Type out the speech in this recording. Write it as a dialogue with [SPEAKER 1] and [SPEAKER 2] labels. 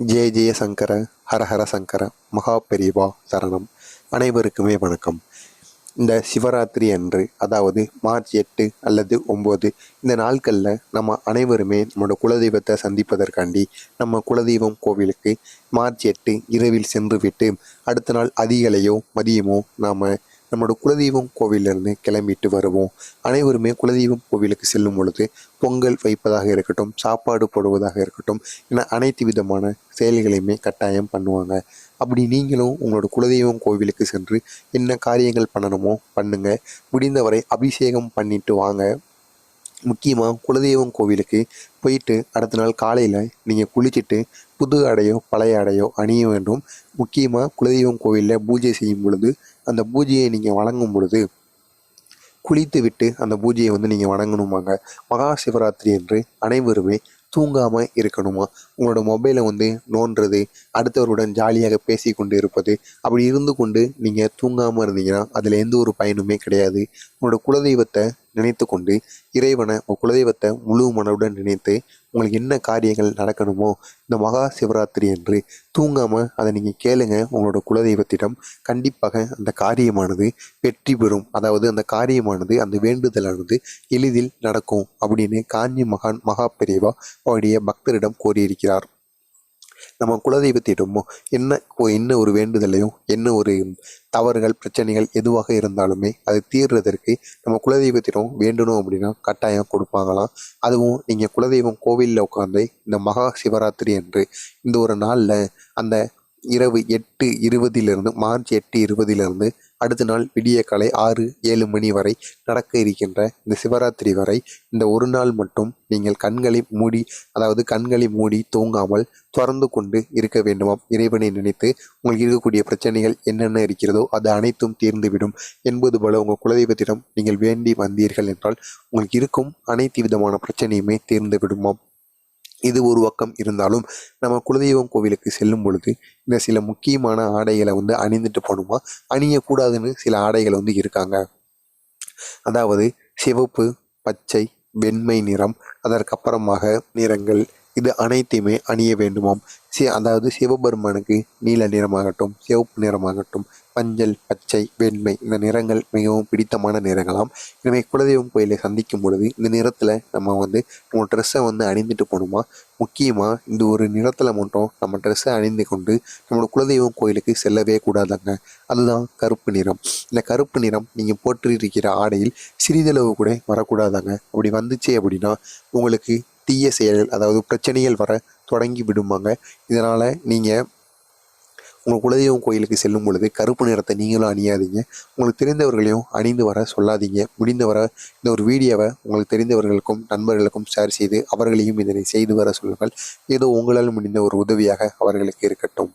[SPEAKER 1] ஜெய ஜெய சங்கர ஹரஹர சங்கர மகா பெரிவா சரணம். அனைவருக்குமே வணக்கம். இந்த சிவராத்திரி அன்று அதாவது மார்ச் எட்டு அல்லது ஒம்பது இந்த நாட்களில் நம்ம அனைவருமே நம்மளோட குலதெய்வத்தை சந்திப்பதற்காண்டி நம்ம குலதெய்வம் கோவிலுக்கு மார்ச் எட்டு இரவில் சென்று விட்டு அடுத்த நாள் அதிகலையோ மதியமோ நாம் நம்மளோட குலதெய்வம் கோவிலிருந்து கிளம்பிட்டு வருவோம். அனைவருமே குலதெய்வம் கோவிலுக்கு செல்லும் பொழுது பொங்கல் வைப்பதாக இருக்கட்டும் சாப்பாடு போடுவதாக இருக்கட்டும் என அனைத்து விதமான செயல்களையுமே கட்டாயம் பண்ணுவாங்க. அப்படி நீங்களும் உங்களோட குலதெய்வம் கோவிலுக்கு சென்று என்ன காரியங்கள் பண்ணணுமோ பண்ணுங்கள் முடிந்தவரை அபிஷேகம் பண்ணிட்டு வாங்க. முக்கியமாக குலதெய்வம் கோவிலுக்கு போயிட்டு அடுத்த நாள் காலையில் நீங்கள் குளிச்சுட்டு புது அடையோ பழைய அடையோ அணிய வேண்டும். முக்கியமாக குலதெய்வம் கோவிலில் பூஜை செய்யும் பொழுது அந்த பூஜையை நீங்கள் வணங்கும் பொழுது குளித்து விட்டு அந்த பூஜையை வந்து நீங்கள் வணங்கணுமாங்க. மகா சிவராத்திரி என்று அனைவருமே தூங்காமல் இருக்கணுமா? உங்களோட மொபைலை வந்து நோண்டுறது அடுத்தவருடன் ஜாலியாக பேசி கொண்டு இருப்பது அப்படி இருந்து கொண்டு நீங்கள் தூங்காமல் இருந்தீங்கன்னா அதில் எந்த ஒரு பயனுமே கிடையாது. உங்களோட குலதெய்வத்தை நினைத்து கொண்டு இறைவனை உங்கள் குலதெய்வத்தை முழு மனவுடன் நினைத்து உங்களுக்கு என்ன காரியங்கள் நடக்கணுமோ இந்த மகா சிவராத்திரி என்று தூங்காமல் அதை நீங்கள் கேளுங்க. உங்களோட குலதெய்வத்திடம் கண்டிப்பாக அந்த காரியமானது வெற்றி பெறும். அதாவது அந்த காரியமானது அந்த வேண்டுதலானது எளிதில் நடக்கும் அப்படின்னு காஞ்சி மகான் மகா பெரியவா அவருடைய பக்தரிடம் கோரியிருக்கிறார். நம்ம குலதெய்வத்திடமோ என்ன ஓ- என்ன ஒரு வேண்டுதலையும் என்ன ஒரு தவறுகள் பிரச்சனைகள் எதுவாக இருந்தாலுமே அது தீர்றதற்கு நம்ம குலதெய்வத்திடம் வேண்டணும் அப்படின்னா கட்டாயம் கொடுப்பாங்களாம். அதுவும் நீங்கள் குலதெய்வம் கோவிலில் உட்காந்து இந்த மகா சிவராத்திரி என்று இந்த ஒரு நாளில் அந்த இரவு எட்டு இருபதிலிருந்து மார்ச் எட்டு இருபதிலிருந்து அடுத்த நாள் விடிய காலை ஆறு ஏழு மணி வரை நடக்க இருக்கின்ற இந்த சிவராத்திரி வரை இந்த ஒரு நாள் மட்டும் நீங்கள் கண்களை மூடி அதாவது கண்களை மூடி தூங்காமல் திறந்து கொண்டு இருக்க வேண்டுமாம். இறைவனை நினைத்து உங்களுக்கு இருக்கக்கூடிய பிரச்சனைகள் என்னென்ன இருக்கிறதோ அது அனைத்தும் தீர்ந்துவிடும். என்பது போல உங்கள் குலதெய்வத்திடம் நீங்கள் வேண்டி வந்தீர்கள் என்றால் உங்களுக்கு இருக்கும் அனைத்து விதமான பிரச்சனையுமே தீர்ந்து விடுமாம் இது ஒரு பக்கம் இருந்தாலும் நம்ம குலதெய்வம் கோவிலுக்கு செல்லும் பொழுது இந்த சில முக்கியமான ஆடைகளை வந்து அணிந்துட்டு போகணுமா? அணியக்கூடாதுன்னு சில ஆடைகள் வந்து இருக்காங்க. அதாவது சிவப்பு பச்சை வெண்மை நிறம் அதற்கப்புறமாக நிறங்கள் இது அனைத்தையுமே அணிய வேண்டுமாம். சி அதாவது சிவபெருமானுக்கு நீல நிறமாகட்டும் சிவப்பு நிறமாகட்டும் மஞ்சள் பச்சை வெண்மை இந்த நிறங்கள் மிகவும் பிடித்தமான நிறங்களாம். எனவே குலதெய்வம் கோயிலை சந்திக்கும் பொழுது இந்த நிறத்தில் நம்ம வந்து நம்ம ட்ரெஸ்ஸை வந்து அணிந்துட்டு போகணுமா முக்கியமாக இந்த ஒரு நிறத்தில் மட்டும் நம்ம ட்ரெஸ்ஸை அணிந்து கொண்டு நம்மளோட குலதெய்வம் கோயிலுக்கு செல்லவே கூடாதாங்க. அதுதான் கருப்பு நிறம். இந்த கருப்பு நிறம் நீங்கள் போட்டிருக்கிற ஆடையில் சிறிதளவு கூட வரக்கூடாதாங்க. அப்படி வந்துச்சு அப்படின்னா உங்களுக்கு தீய செயல்கள் அதாவது பிரச்சனைகள் வர தொடங்கி விடுமாங்க. இதனால் நீங்கள் உங்கள் குலதெய்வம் கோயிலுக்கு செல்லும் பொழுது கருப்பு நிறத்தை நீங்களும் அணியாதீங்க. உங்களுக்கு தெரிந்தவர்களையும் அணிந்து வர சொல்லாதீங்க. முடிந்த வர இந்த ஒரு வீடியோவை உங்களுக்கு தெரிந்தவர்களுக்கும் நண்பர்களுக்கும் ஷேர் செய்து அவர்களையும் இதனை செய்து வர சொல்லுங்கள். ஏதோ உங்களால் முடிந்த ஒரு உதவியாக அவர்களுக்கு இருக்கட்டும்.